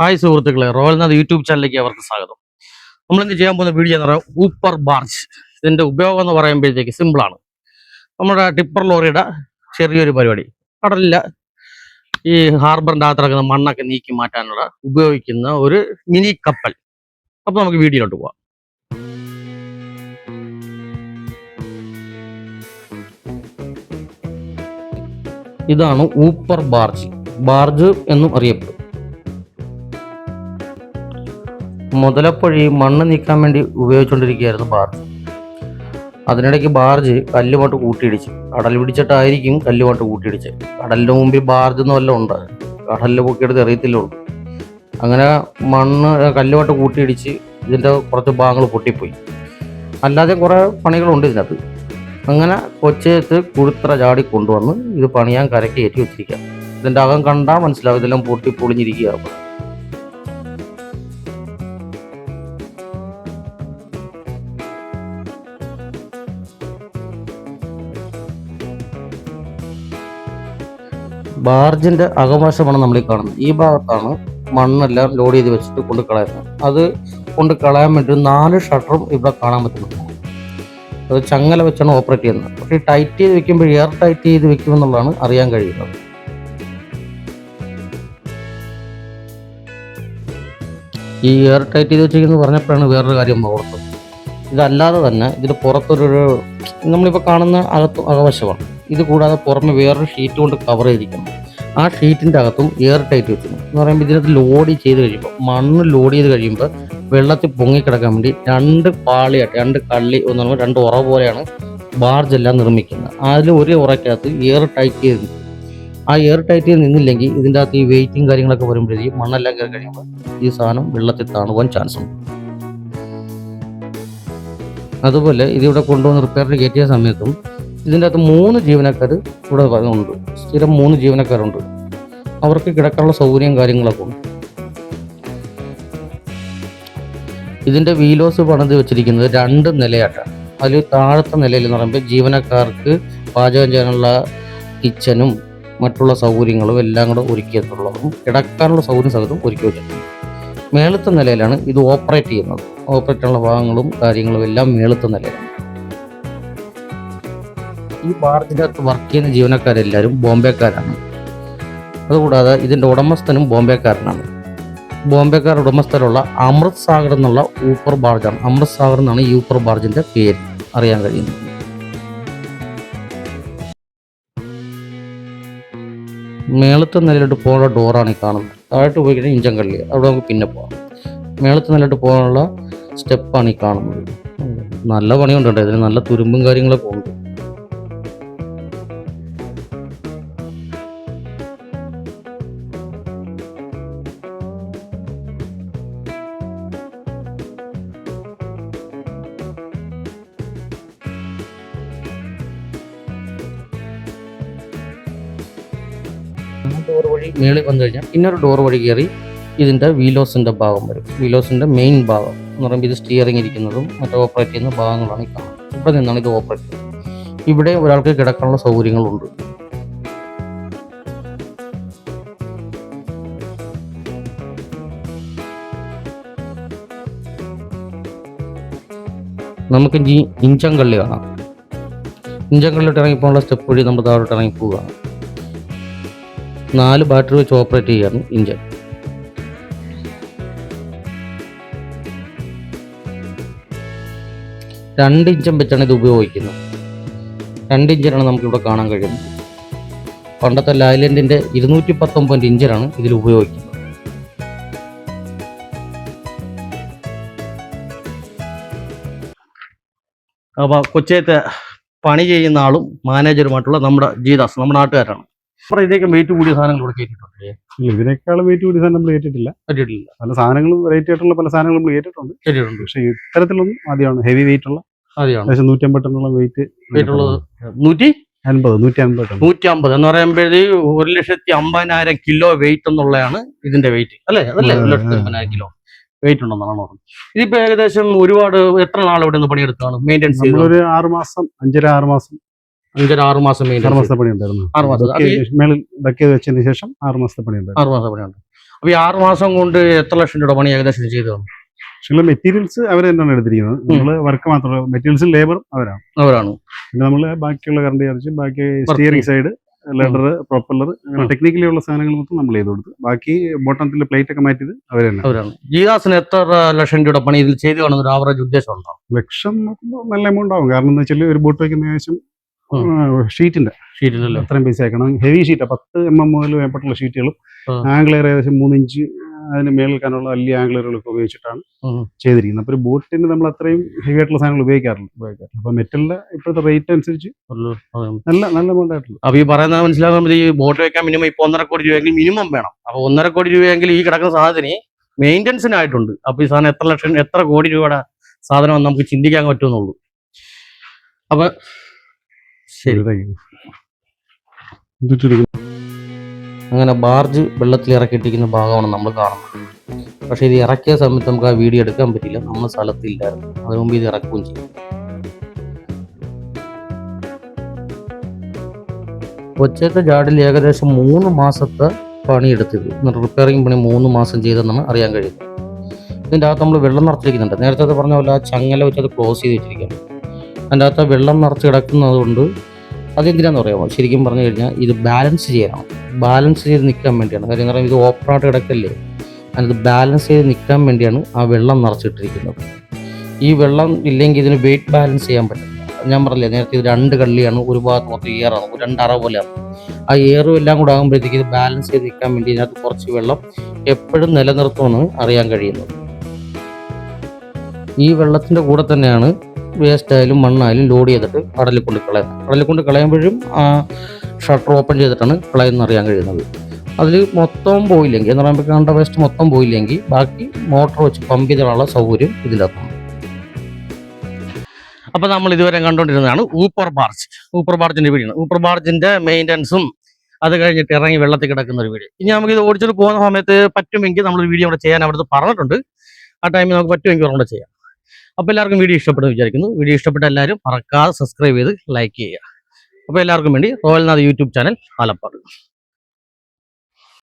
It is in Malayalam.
ഹായ് സുഹൃത്തുക്കളെ റോയൽ നാഥ് യൂട്യൂബ് ചാനലിലേക്ക് അവർക്ക് സ്വാഗതം. നമ്മൾ ഇന്ന് ചെയ്യാൻ പോകുന്ന വീഡിയോ എന്ന് പറയുന്നത് ഊപ്പർ ബാർജ് ഇതിന്റെ ഉപയോഗം എന്ന് പറയുമ്പോഴത്തേക്ക് സിമ്പിളാണ് നമ്മുടെ ടിപ്പർ ലോറിയുടെ ചെറിയൊരു പരിപാടി. കടലില്ല ഈ ഹാർബറിന്റെ അകത്തിറക്കുന്ന മണ്ണൊക്കെ നീക്കി മാറ്റാനുള്ള ഉപയോഗിക്കുന്ന ഒരു മിനി കപ്പൽ. അപ്പോൾ നമുക്ക് വീഡിയോയിലോട്ട് പോവാം. ഇതാണ് ഊപ്പർ ബാർജ് ബാർജ് എന്നും അറിയപ്പെടും. മുതലപ്പൊഴി മണ്ണ് നീക്കാൻ വേണ്ടി ഉപയോഗിച്ചുകൊണ്ടിരിക്കുകയായിരുന്നു ബാർജ് അതിനിടയ്ക്ക് ബാർജ് കല്ലുമായിട്ട് കൂട്ടിയിടിച്ച്. കടൽ പിടിച്ചിട്ടായിരിക്കും കല്ലുമായിട്ട് കൂട്ടിയിടിച്ച്. കടലിന്റെ മുമ്പിൽ ബാർജ് എന്ന് വല്ലതും ഉണ്ട്. കടലിൽ പൊക്കിയെടുത്ത് എറിയത്തില്ലുള്ളൂ അങ്ങനെ മണ്ണ് കല്ലുമായിട്ട് കൂട്ടിയിടിച്ച് ഇതിന്റെ കുറച്ച് ഭാഗങ്ങൾ പൊട്ടിപ്പോയി. അല്ലാതെ കുറേ പണികളുണ്ട് ഇതിനകത്ത്. അങ്ങനെ കൊച്ചേത്ത് കുഴുത്തറ ചാടി കൊണ്ടുവന്ന് ഇത് പണിയാൻ കരക്കേറ്റി വെച്ചിരിക്കുക ഇതിന്റെ അകം കണ്ടാൽ മനസ്സിലാവും ഇതെല്ലാം പൊട്ടി പൊളിഞ്ഞിരിക്കുകയാണ്. ബാർജിന്റെ അകവശമാണ് നമ്മൾ ഈ കാണുന്നത്. ഈ ഭാഗത്താണ് മണ്ണെല്ലാം ലോഡ് ചെയ്ത് വെച്ചിട്ട് കൊണ്ട് കളയുന്നത്. അത് കൊണ്ട് കളയാൻ വേണ്ടി നാല് ഷട്ടറും ഇവിടെ കാണാൻ പറ്റുന്നുണ്ട് അത് ചങ്ങല വെച്ചാണ് ഓപ്പറേറ്റ് ചെയ്യുന്നത്. പക്ഷേ ടൈറ്റ് ചെയ്ത് വെക്കുമ്പോൾ എയർ ടൈറ്റ് ചെയ്ത് വെക്കുമെന്നുള്ളതാണ് അറിയാൻ കഴിയുന്നത്. ഈ എയർ ടൈറ്റ് ചെയ്ത് വെച്ചിരിക്കുന്നത് പറഞ്ഞപ്പോഴാണ് വേറൊരു കാര്യം ഓർത്തത്. ഇതല്ലാതെ തന്നെ ഇതിന് പുറത്തൊരു നമ്മളിപ്പോൾ കാണുന്ന അകത്ത് അകവശമാണ്. ഇത് കൂടാതെ പുറമെ വേറൊരു ഷീറ്റ് കൊണ്ട് കവർ ചെയ്തിരിക്കുന്നു. ആ ഷീറ്റിന്റെ അകത്തും എയർ ടൈറ്റ് വെച്ചിരുന്നു. എന്ന് പറയുമ്പോൾ ഇതിനകത്ത് ലോഡ് ചെയ്ത് കഴിയുമ്പോൾ മണ്ണ് ലോഡ് ചെയ്ത് കഴിയുമ്പോൾ വെള്ളത്തിൽ പൊങ്ങിക്കിടക്കാൻ വേണ്ടി രണ്ട് പാളിയായിട്ട് രണ്ട് കള്ളി എന്ന് പറയുമ്പോൾ രണ്ട് ഉറ പോലെയാണ് ബാർജ് എല്ലാം നിർമ്മിക്കുന്നത്. അതിൽ ഒരേ ഉറയ്ക്കകത്ത് എയർ ടൈറ്റ് ചെയ്ത് ആ എയർ ടൈറ്റ് ചെയ്ത് നിന്നില്ലെങ്കിൽ ഇതിന്റെ അകത്ത് ഈ വെയിറ്റും കാര്യങ്ങളൊക്കെ വരുമ്പോഴേക്കും മണ്ണെല്ലാം കയറി കഴിയുമ്പോൾ ഈ സാധനം വെള്ളത്തിൽ താണുവാൻ ചാൻസ് ഉണ്ട്. അതുപോലെ ഇതിവിടെ കൊണ്ടുവന്ന് റിപ്പയറിന് കയറ്റിയ സമയത്തും ഇതിന്റെ അകത്ത് മൂന്ന് ജീവനക്കാർ ഇവിടെ ഉണ്ട് സ്ഥിരം മൂന്ന് ജീവനക്കാരുണ്ട്. അവർക്ക് കിടക്കാനുള്ള സൗകര്യം കാര്യങ്ങളൊക്കെ ഉണ്ട്. ഇതിന്റെ വീലോസ് പണിത് വെച്ചിരിക്കുന്നത് രണ്ട് നിലയായിട്ടാണ് അതിൽ താഴത്തെ നിലയിൽ എന്ന് പറയുമ്പോൾ ജീവനക്കാർക്ക് പാചകം ചെയ്യാനുള്ള കിച്ചനും മറ്റുള്ള സൗകര്യങ്ങളും എല്ലാം കൂടെ ഒരുക്കിയിട്ടുള്ളതും കിടക്കാനുള്ള സൗകര്യം സഹിതം ഒരുക്കി വെച്ചിട്ടുണ്ട്. മേളത്തെ നിലയിലാണ് ഇത് ഓപ്പറേറ്റ് ചെയ്യുന്നത്. ഓപ്പറേറ്റ് ചെയ്യാനുള്ള ഭാഗങ്ങളും കാര്യങ്ങളും എല്ലാം മേളത്തെ നിലയിലാണ്. ഈ ബാറിന്റെ അകത്ത് വർക്ക് ചെയ്യുന്ന ജീവനക്കാരെല്ലാവരും ബോംബെക്കാരാണ്. അതുകൂടാതെ ഇതിന്റെ ഉടമസ്ഥനും ബോംബെക്കാരനാണ്. ബോംബെക്കാർ ഉടമസ്ഥരുള്ള അമൃത് സാഗർ എന്നുള്ള ഊപ്പർ ബാർജാണ് അമൃത് സാഗർ എന്നാണ് ഈ ഊപ്പർ ബാർജിന്റെ പേര്. അറിയാൻ കഴിയുന്നത് മേളത്തെ നിലയിലോട്ട് പോകാനുള്ള ഡോറാണ് ഈ കാണുന്നത്. താഴോട്ട് പോയി കഴിഞ്ഞാൽ ഇഞ്ചങ്കള്ളി അവിടെ നമുക്ക് പിന്നെ പോകാം. മേളത്തെ നിലയിലോട്ട് പോകാനുള്ള സ്റ്റെപ്പാണ് ഈ കാണുന്നത്. നല്ല പണിയുണ്ട് ഇതിന് നല്ല തുരുമ്പും കാര്യങ്ങളൊക്കെ ഉണ്ട്. ഡോർ വഴി മേളിൽ വന്നു കഴിഞ്ഞാൽ പിന്നൊരു ഡോർ വഴി കയറി ഇതിന്റെ വീലോസിന്റെ ഭാഗം വരും. വീലോസിന്റെ മെയിൻ ഭാഗം എന്ന് പറയുമ്പോൾ ഇത് സ്റ്റിയറിംഗ് ഇരിക്കുന്നതും മറ്റേ ഓപ്പറേറ്റ് ചെയ്യുന്ന ഭാഗങ്ങളാണ് ഈ കാണുന്നത്. ഇവിടെ നിന്നാണ് ഇത് ഓപ്പറേറ്റ് ചെയ്യുന്നത്. ഇവിടെ ഒരാൾക്ക് കിടക്കാനുള്ള സൗകര്യങ്ങളുണ്ട്. നമുക്ക് ഇഞ്ചി ഇഞ്ചങ്കള്ളി കാണാം. ഇഞ്ചങ്കള്ളിട്ട് ഇറങ്ങിപ്പോകാനുള്ള സ്റ്റെപ്പ് വഴി നമ്മൾ താഴോട്ട് ഇറങ്ങി പോവുകയാണ് നാല് ബാറ്ററി വെച്ച് ഓപ്പറേറ്റ് ചെയ്യാണ് ഇഞ്ചൻ രണ്ട് ഇഞ്ചൻ വെച്ചാണ് ഇത് ഉപയോഗിക്കുന്നത്. രണ്ട് ഇഞ്ചനാണ് നമുക്കിവിടെ കാണാൻ കഴിയുന്നത്. പണ്ടത്തെ ലൈലൻഡിന്റെ ഇരുന്നൂറ്റി പത്തൊമ്പത് ഇഞ്ചനാണ് ഇതിൽ ഉപയോഗിക്കുന്നത്. അപ്പോൾ കൊച്ചിയത്തെ പണി ചെയ്യുന്ന ആളും മാനേജറുമായിട്ടുള്ള നമ്മുടെ ജീദാസ് നമ്മുടെ നാട്ടുകാരാണ്. അപ്പുറം ഇതിലേക്ക് വെയിറ്റ് കൂടിയ സാധനങ്ങൾ ഇവിടെ കയറ്റിയിട്ടുണ്ട് ഇതിനേക്കാളും വെയിറ്റ് കൂടിയ സാധനം നമ്മൾ കയറ്റിയിട്ടില്ല പല സാധനങ്ങളും വെറൈറ്റി ആയിട്ടുള്ള പല സാധനങ്ങളും നമ്മൾ കേട്ടിട്ടുണ്ട്. കയറ്റിയിട്ടുണ്ട് പക്ഷേ ഇത്തരത്തിലൊന്നും ആദ്യമാണ്. ഹെവി വെയിറ്റ് ഉള്ള ആദ്യമാണ്. ഏകദേശം നൂറ്റി അമ്പത് ടണ്ണോളം വെയിറ്റ് വെയിറ്റ് ഉള്ളത് നൂറ്റി അൻപത് നൂറ്റി? അൻപത് ടൺ നൂറ്റി അമ്പത് എന്ന് പറയുമ്പോഴേ ഒരു ലക്ഷത്തി അമ്പതിനായിരം കിലോ വെയിറ്റ് എന്നുള്ളതാണ് ഇതിന്റെ വെയിറ്റ് അല്ലേ? അതല്ലേ? ഒരു ലക്ഷത്തി അമ്പതിനായിരം കിലോ വെയിറ്റ് ഉണ്ടെന്നാണ് പറഞ്ഞത് ഇതിപ്പോ ഏകദേശം ഒരുപാട് എത്ര നാൾ ഇവിടെ നിന്ന് പണിയെടുത്താണ് മെയിന്റെനൻസ് ഒരു ആറ് മാസം അഞ്ചര ആറ് മാസം അഞ്ചര ആറ് മാസം ആറ് മാസത്തെ പണി ഉണ്ടായിരുന്നു ആറ് മാസം. മേളിൽ ഡക്ക് വെച്ചതിന് ശേഷം ആറ് മാസത്തെ പണി ഉണ്ടായിരുന്നു ആറ് മാസം പണിയുണ്ട്. അപ്പൊ ഈ ആറ് മാസം കൊണ്ട് എത്ര ലക്ഷം രൂപ പണി ഏകദേശം ചെയ്തു തന്നു? പക്ഷേ മെറ്റീരിയൽസ് അവർ തന്നെയാണ് എടുത്തിരിക്കുന്നത്. നമ്മൾ വർക്ക് മാത്രമല്ല മെറ്റീരിയൽസും ലേബറും അവരാണ്. അവരാണ്. പിന്നെ നമ്മൾ ബാക്കിയുള്ള കറണ്ട് ചാർജ് ബാക്കി സ്റ്റിയറിംഗ് സൈഡ് ലെഡർ പ്രൊപ്പല്ലർ അങ്ങനെ. ടെക്നിക്കലി ഉള്ള സാധനങ്ങൾ മൊത്തം നമ്മൾ ചെയ്ത് കൊടുത്തു. ബാക്കി ബോട്ടത്തിലെ പ്ലേറ്റ് ഒക്കെ മാറ്റിയത് അവർ തന്നെ അവരാണ്. ജീദാസിന് എത്ര ലക്ഷം രൂപ പണി ഇതിൽ ചെയ്തു കാണുന്ന ഒരു ആവറേജ് ഉദ്ദേശം ഉണ്ടോ? ലക്ഷം നോക്കുമ്പോൾ നല്ല എമൗണ്ട് ആവും. കാരണം എന്താ വെച്ചാൽ ഒരു ബോട്ട് വയ്ക്കുന്ന ഏകദേശം. ഷീറ്റിന്റെ ഷീറ്റിന്റെ അത്രയും പൈസ ആക്കണം ഹെവി ഷീറ്റ് പത്ത് എം എം മുതൽ വേപ്പട്ടുള്ള ഷീറ്റുകളും. ആംഗ്ലർ ഏകദേശം മൂന്ന് ഇഞ്ച് അതിന് മേൽക്കാനുള്ള വലിയ ആംഗ്ലറുകളൊക്കെ ഉപയോഗിച്ചിട്ടാണ് ചെയ്തിരിക്കുന്നത്. അപ്പോൾ ഒരു ബോട്ടിന് നമ്മൾ അത്രയും ഹെവി ആയിട്ടുള്ള സാധനങ്ങൾ ഉപയോഗിക്കാറില്ല. ഉപയോഗിക്കാറില്ല. അപ്പോൾ മെറ്റലിന്റെ ഇപ്പോഴത്തെ റേറ്റ് അനുസരിച്ച് നല്ല നല്ല എമൗണ്ട് ആയിട്ടുള്ളൂ. അപ്പൊ ഈ പറയുന്നത് മനസ്സിലാകുമ്പോൾ ഈ ബോട്ട് വെക്കാൻ മിനിമം ഇപ്പൊ ഒന്നര കോടി രൂപയെങ്കിൽ മിനിമം വേണം. അപ്പൊ ഒന്നര കോടി രൂപയെങ്കിൽ ഈ കിടക്കുന്ന സാധനത്തിന് മെയിന്റനൻസിനായിട്ടുണ്ട് അപ്പൊ ഈ സാധനം എത്ര ലക്ഷം എത്ര കോടി രൂപയുടെ സാധനം നമുക്ക് ചിന്തിക്കാൻ പറ്റുമെന്നുള്ളൂ. അപ്പൊ ശരി. അങ്ങനെ ബാർജ് വെള്ളത്തിൽ ഇറക്കിയിട്ടിരിക്കുന്ന ഭാഗമാണ് നമ്മൾ കാണുന്നത്. പക്ഷേ ഇത് ഇറക്കിയ സമയത്ത് നമുക്ക് ആ വീഡിയോ എടുക്കാൻ പറ്റില്ല. നമ്മൾ സ്ഥലത്തില്ലായിരുന്നു. അതിനു മുമ്പ് ഇത് ഇറക്കുകയും ചെയ്യും ഒച്ചത്തെ ജാഡിൽ ഏകദേശം മൂന്ന് മാസത്തെ പണിയെടുത്തത് റിപ്പയറിംഗ് പണി മൂന്ന് മാസം ചെയ്തെന്നാണ് അറിയാൻ കഴിയുന്നത്. ഇതിന്റെ അകത്ത് നമ്മൾ വെള്ളം നിറച്ചിരിക്കുന്നുണ്ട്. നേരത്തെ പറഞ്ഞ പോലെ ആ ചങ്ങല വെച്ചത് ക്ലോസ് ചെയ്ത് വെച്ചിരിക്കുകയാണ്. അതിന്റെ അകത്ത് വെള്ളം നിറച്ച് കിടക്കുന്നത് കൊണ്ട് അതെന്തിനാന്ന് പറയാമോ ശരിക്കും പറഞ്ഞു കഴിഞ്ഞാൽ ഇത് ബാലൻസ് ചെയ്യണം. ബാലൻസ് ചെയ്ത് നിൽക്കാൻ വേണ്ടിയാണ്. കാര്യം എന്ന് പറയുമ്പോൾ ഇത് ഓപ്പണായിട്ട് കിടക്കല്ലേ? അതിനത് ബാലൻസ് ചെയ്ത് നിൽക്കാൻ വേണ്ടിയാണ് ആ വെള്ളം നിറച്ചിട്ടിരിക്കുന്നത്. ഈ വെള്ളം ഇല്ലെങ്കിൽ ഇതിന് വെയിറ്റ് ബാലൻസ് ചെയ്യാൻ പറ്റില്ല. ഞാൻ പറഞ്ഞില്ലേ നേരത്തെ ഇത് രണ്ട് കള്ളിയാണ് ഒരു ഭാഗത്ത് മൊത്തം എയറാണ് രണ്ട് അറ പോലെയാണ്. ആ എയറും എല്ലാം കൂടെ ആകുമ്പോഴത്തേക്ക് ഇത് ബാലൻസ് ചെയ്ത് നിൽക്കാൻ വേണ്ടി ഇതിനകത്ത് കുറച്ച് വെള്ളം എപ്പോഴും നിലനിർത്തുമെന്ന് അറിയാൻ കഴിയുന്നത്. ഈ വെള്ളത്തിന്റെ കൂടെ തന്നെയാണ് വേസ്റ്റ് ആയാലും മണ്ണായാലും ലോഡ് ചെയ്തിട്ട് കടലിൽ കൊണ്ട് കളയാം. കടലിൽ കൊണ്ട് കളയുമ്പോഴും ആ ഷട്ടർ ഓപ്പൺ ചെയ്തിട്ടാണ് കളയുന്ന അറിയാൻ കഴിയുന്നത്. അതിൽ മൊത്തം പോയില്ലെങ്കിൽ എന്ന് പറയുമ്പോൾ കണ്ട വേസ്റ്റ് മൊത്തം പോയില്ലെങ്കിൽ ബാക്കി മോട്ടോർ വെച്ച് പമ്പ് ചെയ്തിട്ടുള്ള സൗകര്യം ഇതിലെത്തും അപ്പോൾ നമ്മൾ ഇതുവരെ കണ്ടുകൊണ്ടിരുന്നതാണ് ഊപ്പർ ബാർജ്. ഊപ്പർ ബാർജിന്റെ വീടാണ് ഊപ്പർ ബാർജിന്റെ മെയിന്റനൻസും അത് കഴിഞ്ഞിട്ട് ഇറങ്ങി വെള്ളത്തിൽ കിടക്കുന്ന ഒരു വീഡിയോ ഇനി നമുക്ക് ഇത് ഓടിച്ചിട്ട് പോകുന്ന സമയത്ത് പറ്റുമെങ്കിൽ നമ്മൾ വീഡിയോ കൂടെ ചെയ്യാൻ അവിടുത്തെ പറഞ്ഞിട്ടുണ്ട്. ആ ടൈമിൽ നമുക്ക് പറ്റുമെങ്കിൽ അവിടെ ചെയ്യാം. അപ്പോൾ എല്ലാവർക്കും വീഡിയോ ഇഷ്ടപ്പെടുന്നു വിചാരിക്കുന്നു. വീഡിയോ ഇഷ്ടപ്പെട്ട എല്ലാവരും മറക്കാതെ സബ്സ്ക്രൈബ് ചെയ്ത് ലൈക്ക് ചെയ്യുക. അപ്പോൾ എല്ലാവർക്കും വേണ്ടി റോയൽനാഥ് യൂട്യൂബ് ചാനൽ ആലപ്പാട്.